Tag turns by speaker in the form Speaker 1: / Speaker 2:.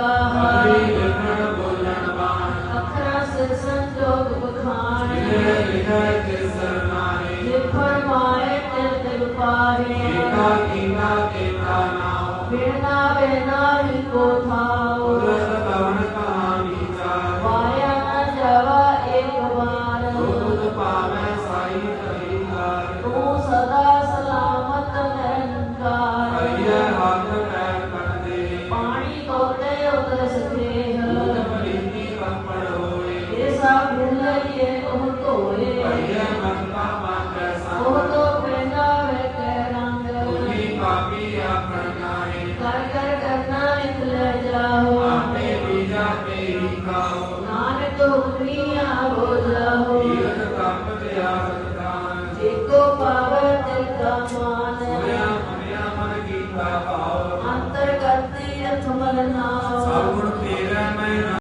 Speaker 1: ਕਹਾਣੀ
Speaker 2: ਲਿਖਣ ਬੋਲਣ ਬਾਣ
Speaker 1: ਅਖਰਾ ਸਿਰ ਸੰਜੋਗ ਬਖਾਣ ਜਿਨੇ
Speaker 2: ਲਿਖਣ ਤੇ ਸਰਨਾਏ
Speaker 1: ਜੇ ਫਰਮਾਏ ਤੇ ਦਿਲ ਪਾਰੇ ਕਿਨਾ
Speaker 2: ਕਿਨਾ ਕਿਨਾ ਨਾਮ
Speaker 1: ਬਿਨਾ ਏਕੋ ਪਾਵੈ ਤਿਲਕਾ ਮਾਨ ਸੁਣਿਆ
Speaker 2: ਮੰਨਿਆ ਮਨ ਕੀਤਾ ਭਾਉ
Speaker 1: ਅੰਤਰ ਕਰਤੀ ਅਥ ਮਨ ਨਾਉ ਸਭ
Speaker 2: ਗੁਣ